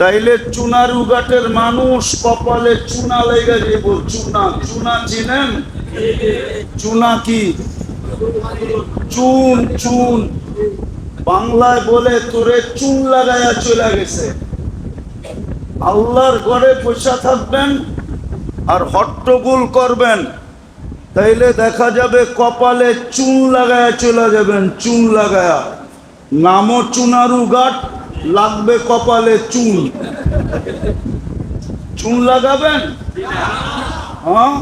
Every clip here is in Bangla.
তাইলে চুনার উগাটের মানুষ কপালে চুনা লেগে যাব চুনা চুনা চিনেন? চুনা কি? চুন চুন। বাংলায় বলে তোরে চুন লাগাইয়া চলে গেছে। আল্লাহর ঘরে পয়সা থাকবেন আর হট্টগোল করবেন। তাইলে দেখা যাবে কপালে চুন লাগায়া চলে যাবেন, চুন লাগায়া নামও চুনারু গাট। লাগবে কপালে চুন চুন লাগাবেন? হ্যাঁ?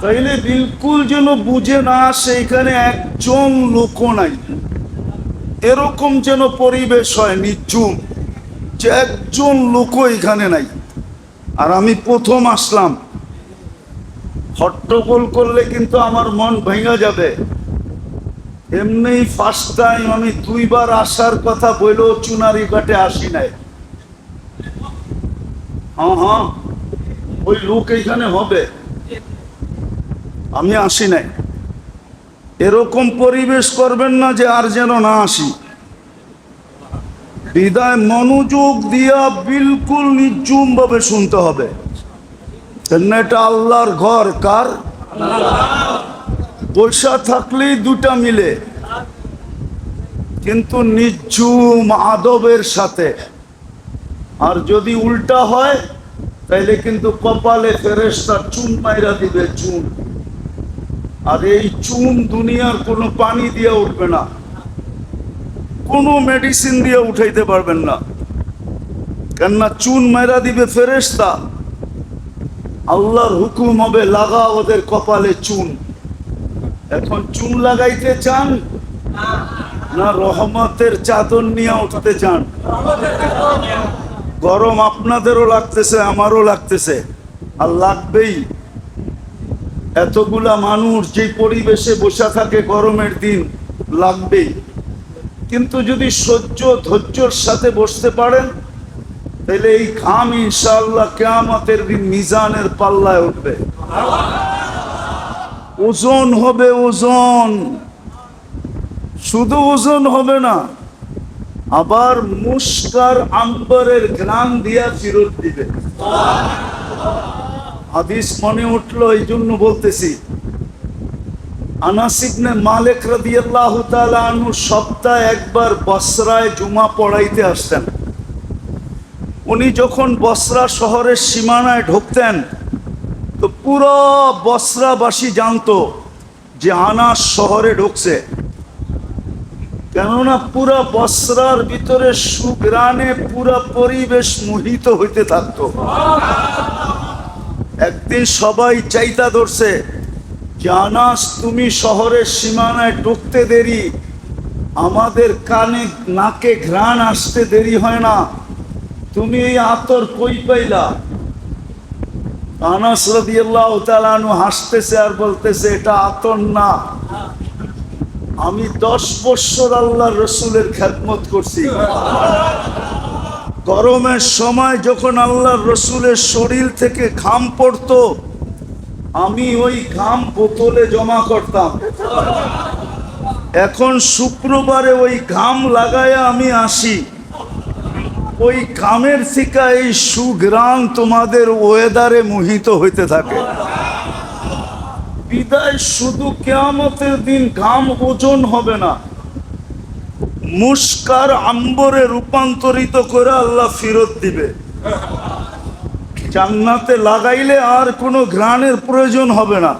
তাইলে বিলকুল যেন বুঝে না সেইখানে একজন লোক নাই। এরকম যেন পরিবেশ হয় নিচুম যে একজন লোক এখানে নাই। আর আমি প্রথম আসলাম। হট্টগোল করলে কিন্তু আমার মন ভেঙে যাবে। এমনি ফার্স্ট টাইম আমি দুইবার আসার কথা বললেও চুনারি ঘাটে আসি নাই। হ্যাঁ হ্যাঁ ওই লোক এখানে হবে। আমি আসি নাই। এরকম পরিবেশ করবেন না যে আর যেন না আসি। হৃদয় মনোযোগ দিয়া বিলকুল নির্জুম ভাবে শুনতে হবে। এটা আল্লাহর ঘর, কার? পয়সা থাকলেই দুটা মিলে। কিন্তু নির্জুম আদবের সাথে। আর যদি উল্টা হয়, তাইলে কিন্তু কপালে ফেরেস্তা চুন মাইরা দিবে চুন। আর এই চুন দুনিয়ার কোনো পানি দিয়ে উঠবে না। কোনো মেডিসিন দিয়ে উঠাইতে পারবেন না। কেননা চুন মাইরা দিবে ফেরেস্তা আল্লাহর হুকুম হবে, লাগা ওদের কপালে চুন। এখন চুন লাগাইতে চান? না রহমতের চাদর নিয়ে উঠতে চান? গরম আপনাদেরও লাগতেছে, আমারও লাগতেছে। আর লাগবেই। এতগুলা মানুষ যে পরিবেশে বসে থাকে গরমের দিন, লাগবেই। কিন্তু যদি সহ্য ধৈর্যর সাথে বসতে পারেন, তাহলে এই ঘাম ইনশাআল্লাহ কেয়ামতের দিন মিজানের পাল্লায় উঠবে। ওজন হবে ওজন। শুধু ওজন হবে না, আবার মুস্কার আম্বরের গ্রাম দিয়া ফিরত দিবে। হাদিস মনে উঠল এই জন্য বলতেছি আনাসিবনে মালিক রাদিয়াল্লাহু তাআলা আনহু সপ্তাহে একবার বসরায় জুমা পড়াইতে আসতেন। উনি যখন বসরা শহরের সীমানায় ঢুকতেন তো পুরো বসরাবাসী জানতো যে আনাস শহরে ঢুকছে। কেননা পুরা বসরার ভিতরে সুগ্রানে পুরা পরিবেশ মোহিত হইতে থাকতো। একদিন সবাই চাইতা ধরছে জানাস তুমি শহরের সীমানায় ঢুকতে দেরি। আমাদের কানে নাকে ঘ্রাণ আসতে দেরি হয় না। তুমি এই আতর কই পাইলা? আনাস রাদিয়াল্লাহু তাআলা আনহু হাসতেছে আর বলতেছে, এটা আতর না। আমি দশ বৎসর আল্লাহ রসুলের খেদমত করছি। গরমের সময় যখন আল্লাহ রসুলের শরীর থেকে ঘাম পড়তো, আমি ওই ঘাম বোতলে জমা করতাম। এখন শুক্রবারে ওই ঘাম লাগায়া আমি আসি। ওই কামের থেকে এই সুগ্রাম তোমাদের ওয়েদারে মোহিত হইতে থাকে। বিদায় শুধু কেয়ামতের দিন ঘাম ওজন হবে না। মুস্কার আম্বরে রূপান্তরিত করে আল্লাহ ফিরত দিবে। জান্নাতে লাগাইলে আর কোনো ঘ্রাণের প্রয়োজন হবে না।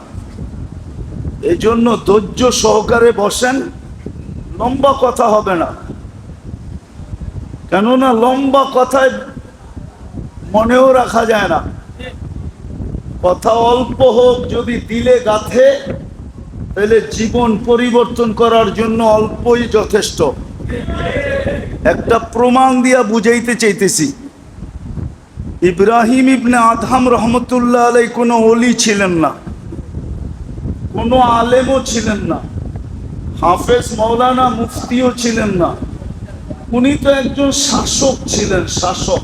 এই জন্য ধৈর্য সহকারে বসেন, লম্বা কথা হবে না। কেননা লম্বা কথায় মনেও রাখা যায় না। কথা অল্প হোক, যদি দিলে গাথে, তাহলে জীবন পরিবর্তন করার জন্য অল্পই যথেষ্ট। একটা প্রমাণ দিয়া বুঝাইতে চাইতেছি। ইব্রাহিম ইবনে আদহাম রহমতুল্লাহ আলাই কোনো অলি ছিলেন না। কোনো আলেমও ছিলেন না। হাফেজ মৌলানা মুফতিও ছিলেন না। উনি তো একজন শাসক ছিলেন শাসক।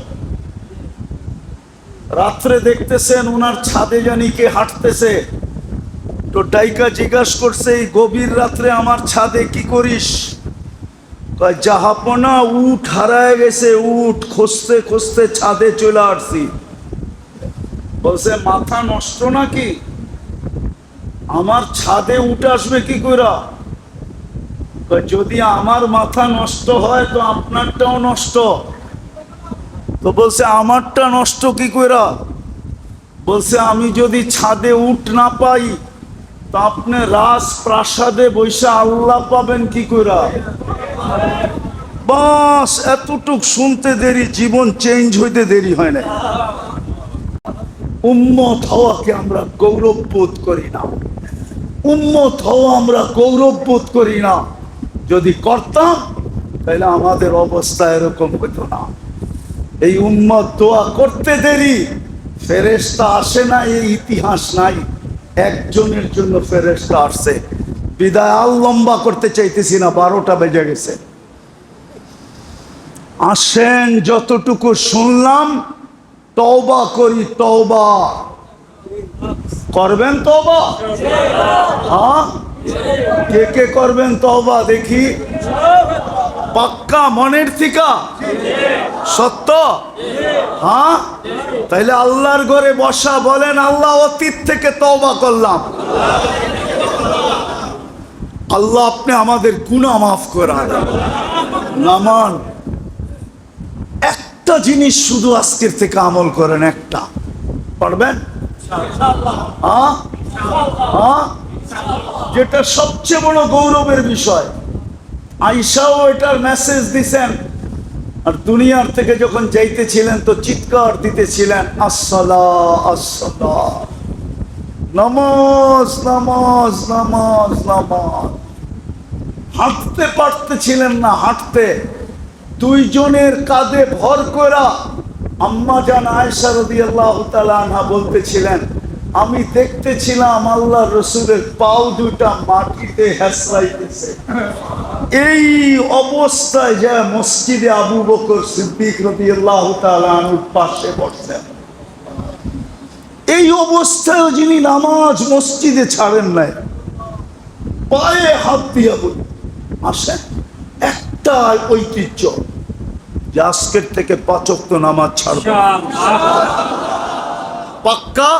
রাত্রে দেখতেছেন উনার ছাদে জানি কে হাঁটতেছে। তো ডাইকা জিজ্ঞাস করছে এই গভীর রাত্রে আমার ছাদে কি করিস? জাহাপনা উঠ হারায় গেছে উঠ খসতে খসতে ছাদে চলে আসছি। বলছে মাথা নষ্ট নাকি? আমার ছাদে উঠে আসবে কি কয়, যদি আমার মাথা নষ্ট হয় তো আপনারটাও নষ্ট। তো বলছে, আমারটা নষ্ট কি কইরা? বলছে, আমি যদি ছাদে উঠ না পাই, তা আপনি রাজ প্রাসাদে বৈশা আল্লাহ পাবেন কি কইরা? বাস, এতটুক শুনতে দেরি, জীবন চেঞ্জ হইতে দেরি হয় না উম্মত হওয়াকে আমরা গৌরব বোধ করি না। উম্মত হওয়া আমরা গৌরব বোধ করি না। যদি করতাম তাহলে আমাদের অবস্থা এরকম হতো না। এই উম্মত দোয়া করতে দেরি, ফেরেশতা আসে না, এই ইতিহাস নাই। একজনের জন্য ফেরেশতা আসছে। বিদায় আল লম্বা করতে চাইতেছি না, বারোটা বেজে গেছে। আসেন, যতটুকু শুনলাম, তওবা করি, তওবা। করবেন তওবা? হ্যাঁ? কে কে করবেন তবা দেখি? পাক্কা মনের থিকা? সত্য? হ্যাঁ? তাইলে আল্লাহর ঘরে বসা বলেন, আল্লাহ অতীত থেকে তবা করলাম। আল্লাহ আপনি আমাদের গুণা মাফ করান নামান, একটা জিনিস শুধু আজকের থেকে আমল করেন, একটা। পারবেন? হ্যাঁ? হ্যাঁ? যেটা সবচেয়ে বড় গৌরবের বিষয়। আইসাও এটার মেসেজ দিছেন। আর দুনিয়ার থেকে যখন যাইতেছিলেন তো চিৎকার দিতেছিলেন, আসসালা আসসালা। নামাজ নামাজ নামাজ নামাজ। হাঁটতে পারতেছিলেন না, হাঁটতে। দুইজনের কাঁধে ভর করা আম্মা জান আয়সা রদি আল্লাহ বলতেছিলেন আমি দেখতেছিলাম আল্লাহ রসুলের পাও দুটা মাটিতে হেসরাইতেছে। এই অবস্থায় যা মসজিদে আবু বকর সিদ্দিক রদি আল্লাহ তালানুর পাশে বসছেন। এই অবস্থায় যিনি নামাজ মসজিদে ছাড়েন নাই পায়ে হাত দিয়া বলি আসেন একটা ঐতিহ্য যে আজকের থেকে পাচক তো নামাজ ছাড়বে। পাক্কা?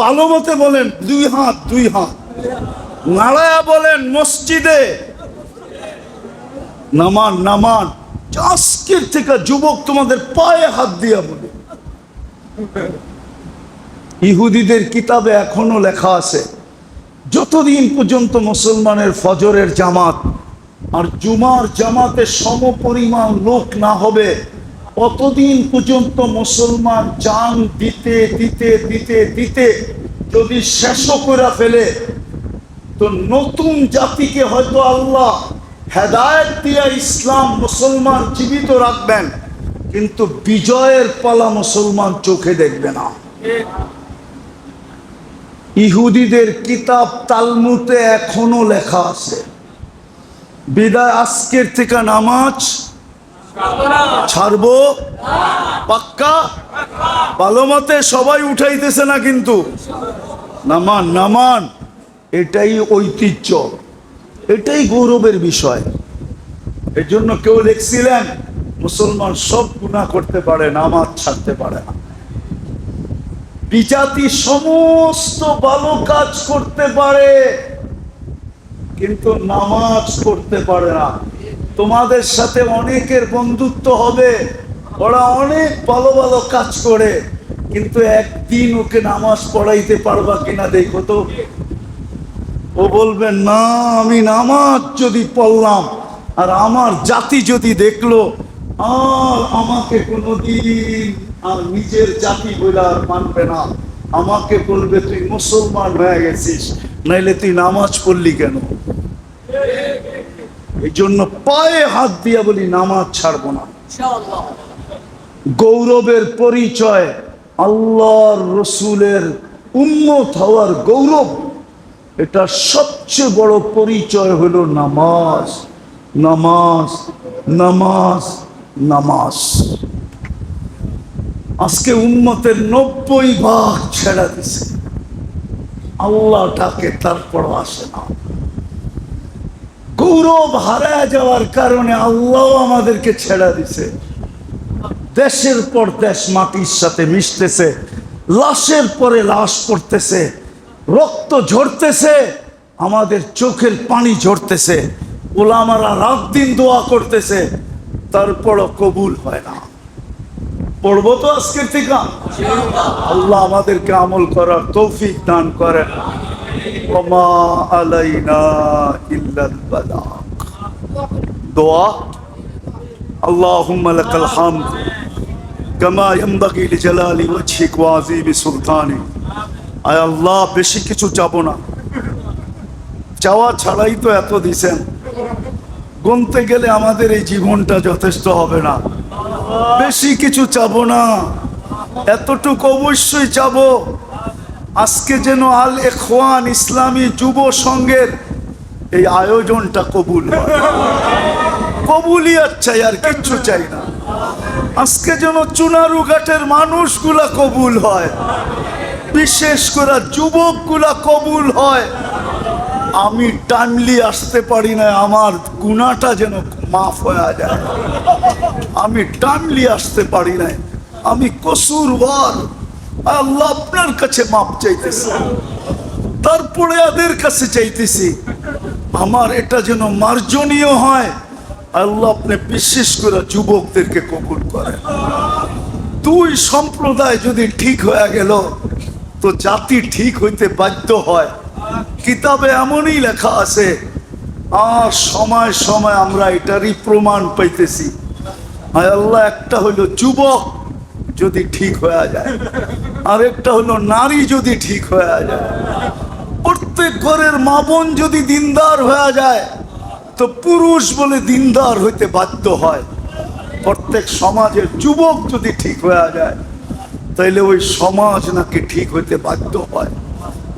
ভালো মতে বলেন, দুই হাত দুই হাত। নাড়ায়া বলেন, মসজিদে। নামান নামান। আজকের থেকে যুবক তোমাদের পায়ে হাত দিয়া বলে। ইহুদিদের কিতাবে এখনও লেখা আছে, যতদিন পর্যন্ত মুসলমানের ফজরের জামাত আর জুমার জামাতে সম পরিমাণ লোক না হবে কতদিন পর্যন্ত মুসলমান জান দিতে দিতে দিতে দিতে যদি শেষ করে ফেলে, তো নতুন জাতিকে হয়তো আল্লাহ হেদায়ত দিয়া ইসলাম মুসলমান জীবিত রাখবেন, কিন্তু বিজয়ের পালা মুসলমান চোখে দেখবে না। ইহুদিদের কিতাব তালমুতে এখনও লেখা আছে, বিদায় আজকের থেকে নামাজ ছাড়বো? পাক্কা? ভালো মতে সবাই উঠাইতেছে না কিন্তু। নামান নামান, এটাই ঐতিহ্য। এটাই গৌরবের বিষয়। এর জন্য কেউ লিখছিলেন মুসলমান সব গুণা করতে পারে, নামাজ ছাড়তে পারে না। বিজাতি সমস্ত ভালো কাজ করতে পারে, কিন্তু নামাজ করতে পারে না। তোমাদের সাথে অনেকের বন্ধুত্ব হবে। ওরা অনেক ভালো ভালো কাজ করে। কিন্তু একদিন ওকে নামাজ পড়াইতে পারবা কিনা দেখো তো। ও বলবে, না, আমি নামাজ যদি পড়লাম আর আমার জাতি যদি দেখল, আর আমাকে কোনোদিন আর নিজের জাতি বলে আর মানবে না। আমাকে বলবে, তুই মুসলমান হয়ে গেছিস, নাইলে তুই নামাজ পড়লি কেন? এই জন্য পায়ে হাত দিয়া বলি নামাজ ছাড়বো না। গৌরবের পরিচয় আল্লাহর রসুলের উন্নত হওয়ার গৌরব এটা সবচেয়ে বড় পরিচয় হলো নামাজ। নামাজ নামাজ নামাজ। আজকে উন্মতের নব্বই ভাগ ছেড়া দিছে। আল্লাহ ডাকে তারপর আসে না। গৌরব হারায় যাওয়ার কারণে আল্লাহ আমাদেরকে ছেড়া দিছে। দেশের পর দেশ মাটির সাথে মিশতেছে, লাশের পরে লাশ পড়তেছে, রক্ত ঝরতেছে, আমাদের চোখের পানি ঝরতেছে, ওলামারা রাত দিন দোয়া করতেছে, তারপরও কবুল হয় না। পড়ব তো আজকের থেকে? আল্লাহ আমাদেরকে আমল করার তৌফিক দান করেন। ওমা আলাইনা ইল্লাল বালাগ দোয়া اللهم لك الحمد كما ينبغي لجلال وجهك وعظيم سلطانك আয় আল্লাহ বেশি কিছু চাবো না চাওয়া ছাড়াই তো এত দিছেন গুনতে গেলে আমাদের এই জীবনটা যথেষ্ট হবে না বেশি কিছু চাবো না এতটুকু অবশ্যই চাবো আজকে যেন আল এখওয়ান ইসলামী যুব সংঘের এই আয়োজনটা কবুল কবুলিয়াত চাই, আর কিচ্ছু চাই না। আজকে যেন চুনারু ঘাটের মানুষগুলা কবুল হয়। বিশেষ করে যুবকগুলা কবুল হয়। আমি টানলি আসতে পারি না, আমার গুণাটা যেন মাফ হয়ে যায়। আমি টানলি আসতে পারি না আমি কসুরবার আল্লাহ আপনার কাছে মাপ চাইতেছি। তারপরে এদের কাছে চাইতেছি। আমার এটা যেন মার্জনীয় হয়। আল্লাহ আপনি বিশেষ করে যুবকদেরকে কবুল করেন। দুই সম্প্রদায় যদি ঠিক হয়ে গেল, তো জাতি ঠিক হইতে বাধ্য হয়। কিতাবে এমনই লেখা আছে, আর সময় সময় আমরা এটারই প্রমাণ পাইতেছি। আল্লাহ, একটা হইল যুবক যদি ঠিক হয়ে যায়, আরেকটা হলো নারী যদি ঠিক হয়ে যায়, প্রত্যেক ঘরের মা বোন যদি দিনদার হয়ে যায়, তো পুরুষ বলে দিনদার হইতে বাধ্য হয়। প্রত্যেক সমাজের যুবক যদি ঠিক হয়ে যায়, তাইলে ওই সমাজ নাকি ঠিক হইতে বাধ্য হয়।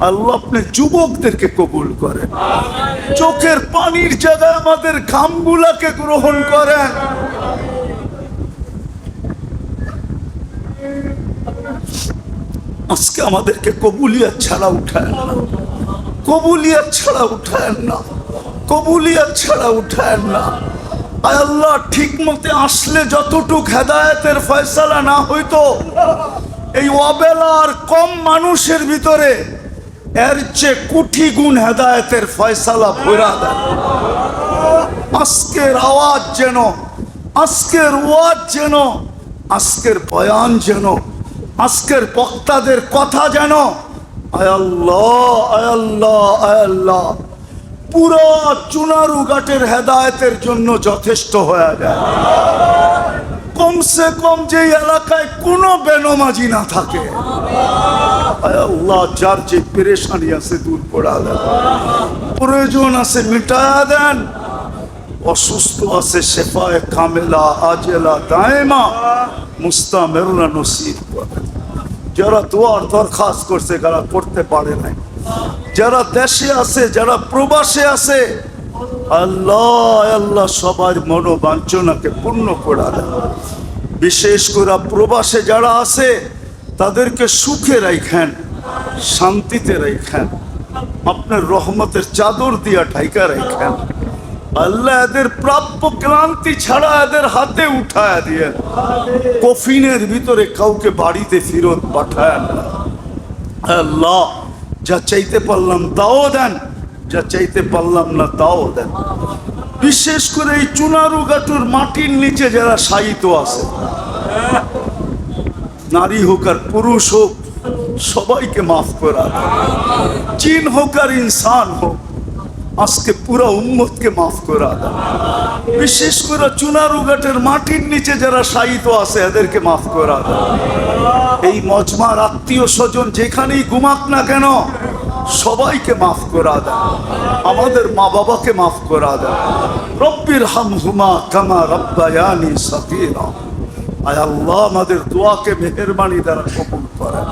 আল্লাহ আপনি যুবকদেরকে কবুল করেন। চোখের পানির জায়গায় আমাদের ঘামগুলাকে গ্রহণ করেন। আজকে আমাদেরকে কবুলিয়াত ছাড়া উঠায় না। কবুলিয়াত ছাড়া উঠায় না। কবুলিয়াত ছাড়া উঠায় না। আল্লাহ ঠিক মতে আসলে যতটুক হেদায়তের ফয়সালা না হইতো, এই অবেলার কম মানুষের ভিতরে এর চেয়ে কুঠি গুণ হেদায়তের ফয়সালা ভরা দেয় আজকের আওয়াজ যেন, আজকের ওয়াজ যেন, আজকের বয়ান যেন আজকের বক্তাদের কথা যেন পুরো চুনারু ঘাটের হেদায়েতের জন্য যথেষ্ট হয়ে যায়। কমসে কম যে এলাকায় কোনো বেনমাজি না থাকে। যার যে পেরেশানি আছে দূর করা দেন। প্রয়োজন আছে মিটায়া দেন। অসুস্থ আছে, শেফায় কামেলা, আজেলা, দায়মা মুস্তামেরুনা নসিব যারা দোয়ার দরখাস্ত করছে, যারা করতে পারে নাই। যারা দেশে আছে, যারা প্রবাসে আছে, আল্লাহ আল্লাহ সবার মনোবাঞ্ছনাকে পূর্ণ করা দেন বিশেষ করে প্রবাসে যারা আছে, তাদেরকে সুখে রাখেন শান্তিতে রাখেন আপনার রহমতের চাদর দিয়া ঢাইকা রাখেন আল্লাহ এদের প্রাপ্য ক্লান্তি ছাড়া এদের হাতে উঠায় দিয়ে কফিনের ভিতরে কাউকে বাড়িতে ফিরত পাঠায় আল্লাহ, যা চাইতে পারলাম তাও দেন, যা চাইতে পারলাম না তাও দেন বিশেষ করে এই চুনারু গাটুর মাটির নিচে যারা শায়িত আছে, নারী হোক আর পুরুষ হোক, সবাইকে মাফ করা। জিন হোক আর ইনসান হোক আজকে পুরো উম্মতকে মাফ করা দেন। বিশেষ করে চুনারু ঘাটের মাটির নিচে যারা শায়িত আছে, এদেরকে মাফ করা দেন। এই মজমার আত্মীয় স্বজন যেখানেই ঘুমাক না কেন, সবাইকে মাফ করা দেন আমাদের মা বাবাকে মাফ করা দেন রব্বির হামহুমা কামা রব্বায়ানি সতীরা আয় আল্লাহ, আমাদের দোয়াকে মেহরবানি দ্বারা কবুল করেন